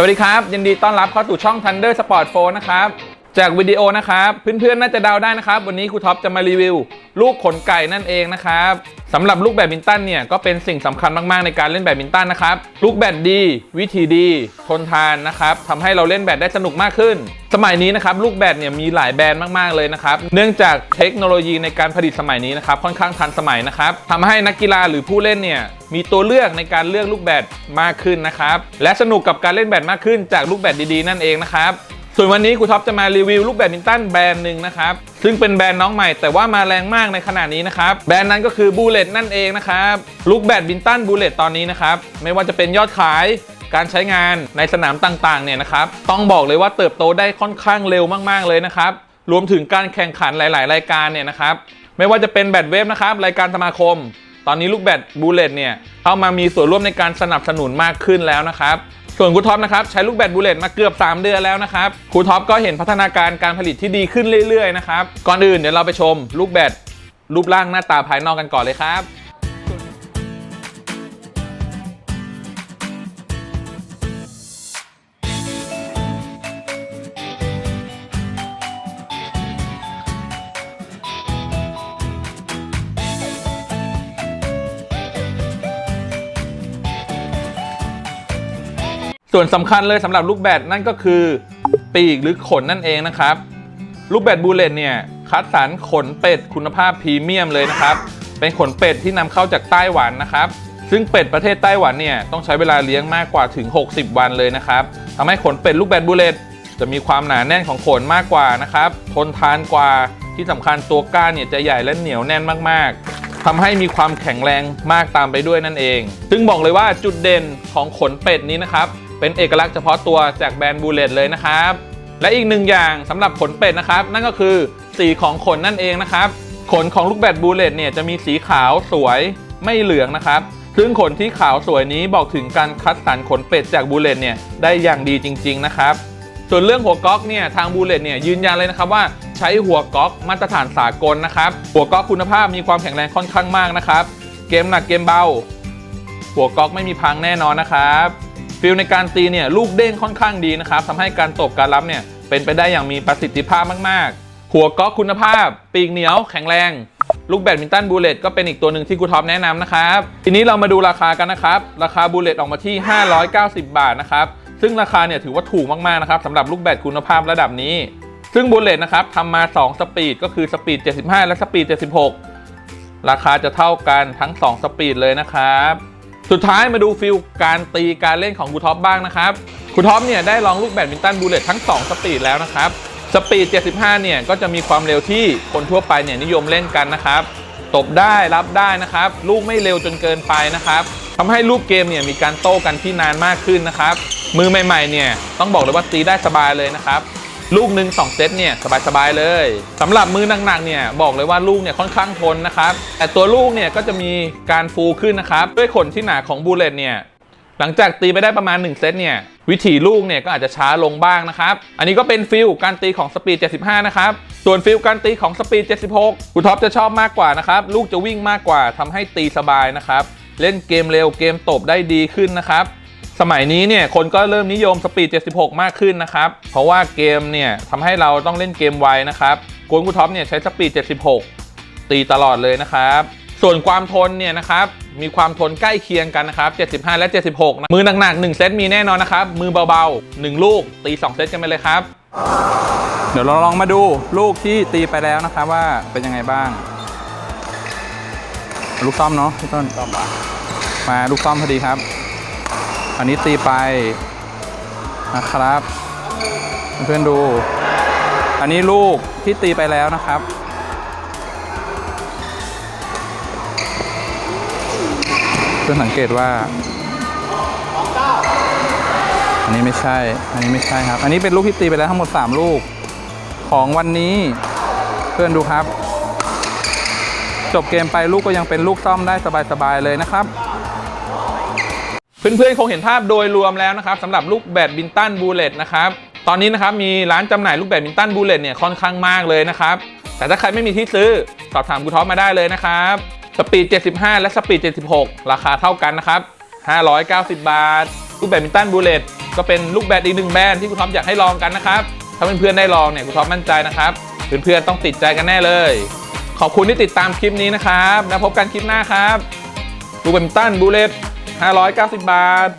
สวัสดีครับ ยินดีต้อนรับเข้าสู่ช่อง Thunder Sport 4นะครับ จากวิดีโอนะครับ เพื่อนๆ น่าจะเดาได้นะครับ วันนี้ครูท็อปจะมารีวิว ลูกขนไก่นั่นเองนะครับ สำหรับลูกแบดมินตันเนี่ยก็เป็นสิ่งสำคัญมากๆในการเล่นแบดมินตันนะครับลูกแบดดี วิธีดี ทนทานนะครับทำให้เราเล่นแบดได้สนุกมากขึ้น สมัยนี้นะครับลูกแบดเนี่ยมีหลายแบรนด์มากๆเลยนะครับเนื่องจากเทคโนโลยีในการผลิตสมัยนี้นะครับค่อนข้างทันสมัยนะครับทำให้นักกีฬาหรือผู้เล่นเนี่ยมีตัวเลือกในการเลือกลูกแบดมากขึ้นนะครับและสนุกกับการเล่นแบดมากขึ้นจากลูกแบดดีๆนั่นเองนะครับ ส่วนวันนี้ครูท็อปจะมารีวิวลูกแบดมินตันแบรนด์หนึ่งนะครับ ซึ่งเป็นแบรนด์น้องใหม่แต่ว่ามาแรงมากในขณะนี้นะครับ แบรนด์นั้นก็คือบูเลตนั่นเองนะครับลูกแบดมินตันบูเลตตอนนี้นะครับ ไม่ว่าจะเป็นยอดขายการใช้งานในสนามต่างๆเนี่ยนะครับ ต้องบอกเลยว่าเติบโตได้ค่อนข้างเร็วมากๆเลยนะครับ รวมถึงการแข่งขันหลาย ๆ รายการเนี่ยนะครับ ไม่ว่าจะเป็นแบดเวฟนะครับรายการสมาคม ตอนนี้ลูกแบดบูเลตเนี่ยเข้ามามีส่วนร่วมในการสนับสนุนมากขึ้นแล้วนะครับ ส่วนครูท็อปนะครับใช้ลูกแบดบูเลตมาเกือบ 3 เดือนแล้วนะครับครูท็อปก็เห็นพัฒนาการการผลิตที่ดีขึ้นเรื่อยๆนะครับก่อนอื่นเดี๋ยวเราไปชมลูกแบดรูปร่างหน้าตาภายนอกกันก่อนเลยครับ ส่วนสำคัญเลยสำหรับลูกแบดนั่นก็คือ ปีกหรือขนนั่นเองนะครับ ลูกแบดบูเลตเนี่ยคัดสรรขนเป็ดคุณภาพพรีเมียมเลยนะครับ เป็นขนเป็ดที่นำเข้าจากไต้หวันนะครับ ซึ่งเป็ดประเทศไต้หวันเนี่ยต้องใช้เวลาเลี้ยงมากกว่าถึง 60 วันเลยนะครับทำให้ขนเป็ดลูกแบดบูเลตจะมีความหนาแน่นของขนมากกว่านะครับ ทนทานกว่าที่สำคัญตัวก้านเนี่ยจะใหญ่และเหนียวแน่นมากๆทำให้มีความแข็งแรงมากตามไปด้วยนั่นเอง ซึ่งบอกเลยว่าจุดเด่นของขนเป็ดนี้นะครับ เป็นเอกลักษณ์เฉพาะตัวจากแบรนด์บูเลตเลยนะครับ และอีกหนึ่งอย่างสำหรับขนเป็ดนะครับ นั่นก็คือสีของขนนั่นเองนะครับ ขนของลูกแบดบูเลตเนี่ยจะมีสีขาวสวยไม่เหลืองนะครับ ซึ่งขนที่ขาวสวยนี้บอกถึงการคัดสรรขนเป็ดจากบูเลตเนี่ยได้อย่างดีจริง ๆ นะครับ ส่วนเรื่องหัวก๊อกเนี่ยทางบูเลตเนี่ยยืนยันเลยนะครับว่าใช้หัวก๊อกมาตรฐานสากลนะครับ หัวก๊อกคุณภาพมีความแข็งแรงค่อนข้างมากนะครับ เกมหนักเกมเบา หัวก๊อกไม่มีพังแน่นอนนะครับ ฟิลในการตีเนี่ยลูกเด้งค่อนข้างดีนะครับทำให้การตบการรับเนี่ยเป็นไปได้อย่างมีประสิทธิภาพมากๆ หัวก๊อกคุณภาพ ปีกเหนียวแข็งแรง ลูกแบดมินตันบูเลตก็เป็นอีกตัวหนึ่งที่ครูท็อปแนะนำนะครับ ทีนี้เรามาดูราคากันนะครับ ราคาบูเลตออกมาที่ 590 บาทนะครับ ซึ่งราคาเนี่ยถือว่าถูกมากๆนะครับสำหรับลูกแบดคุณภาพระดับนี้ ซึ่งบูเลตนะครับทำมา 2 สปีดก็คือสปีด 75 และสปีด 76 ราคาจะเท่ากันทั้ง 2 สปีดเลยนะครับ สุดท้ายมาดูฟิลการตีการเล่นของครูท็อปบ้างนะครับครูท็อปเนี่ยได้ลองลูกแบดมินตันบูเลตทั้ง 2 สปีดแล้วนะครับ สปีด 75 เนี่ยก็จะมีความเร็วที่คนทั่วไปเนี่ยนิยมเล่นกันนะครับ ตบได้รับได้นะครับ ลูกไม่เร็วจนเกินไปนะครับทำให้ลูกเกมเนี่ยมีการโต้กันที่นานมากขึ้นนะครับ มือใหม่ๆเนี่ยต้องบอกเลยว่าตีได้สบายเลยนะครับ ลูกหนึ่ง2เซตเนี่ยสบายๆเลยสำหรับมือหนักๆเนี่ยบอกเลยว่าลูกเนี่ยค่อนข้างทนนะครับแต่ตัวลูกเนี่ยก็จะมีการฟูขึ้นนะครับด้วยขนที่หนาของบูเลตเนี่ยหลังจากตีไปได้ประมาณ 1 เซตเนี่ยวิถีลูกเนี่ยก็อาจจะช้าลงบ้างนะครับ อันนี้ก็เป็นฟิลการตีของสปีด 75 นะครับ ส่วนฟิลการตีของสปีด 76คุณท็อปจะชอบมากกว่านะครับ ลูกจะวิ่งมากกว่าทำให้ตีสบายนะครับ เล่นเกมเร็วเกมตบได้ดีขึ้นนะครับ สมัยนี้เนี่ยคนก็เริ่มนิยมสปีด 76 มากขึ้นนะครับ เพราะว่าเกมเนี่ยทำให้เราต้องเล่นเกมไวนะครับโกนกูท็อปเนี่ยใช้สปีด 76 ตีตลอดเลยนะครับ ส่วนความทนเนี่ยนะครับมีความทนใกล้เคียงกันนะครับ 75 และ 76นะมือหนักๆ1เซตมีแน่นอนนะครับ มือเบาๆ 1 ลูกตี 2 เซตกันไปเลยครับ เดี๋ยวเราลองมาดูลูกที่ตีไปแล้วนะครับว่าเป็นยังไงบ้าง ลูกซ่อมเนาะพี่ต้นซ่อมมาลูกซ่อมพอดีครับ อันนี้ตีไปนะครับ เพื่อนดู อันนี้ลูกที่ตีไปแล้วนะครับ เพื่อนสังเกตว่า อันนี้ไม่ใช่ อันนี้ไม่ใช่ครับ อันนี้เป็นลูกที่ตีไปแล้วทั้งหมด 3 ลูก ของวันนี้ เพื่อนดูครับ จบเกมไปลูกก็ยังเป็นลูกซ่อมได้สบายๆเลยนะครับ เพื่อนๆคงเห็นภาพโดยรวมแล้วนะครับสำหรับลูกแบดมินตันบูเลตนะครับตอนนี้นะครับมีร้านจำหน่ายลูกแบดมินตันบูเลตเนี่ยค่อนข้างมากเลยนะครับ แต่ถ้าใครไม่มีที่ซื้อ สอบถามกูท็อปมาได้เลยนะครับสปีด 75 และสปีด 76 ราคาเท่ากันนะครับ 590 บาท ลูกแบดมินตันบูเลตก็เป็นลูกแบดอีกหนึ่งแบรนด์ที่คุณท็อปอยากให้ลองกันนะครับ ถ้าเพื่อนๆได้ลองเนี่ยคุณท็อปมั่นใจนะครับ เพื่อนๆต้องติดใจกันแน่เลย ขอบคุณที่ติดตามคลิปนี้นะครับแล้วพบกันคลิปหน้าครับลูกแบดมินตันบูเลต 590 บาท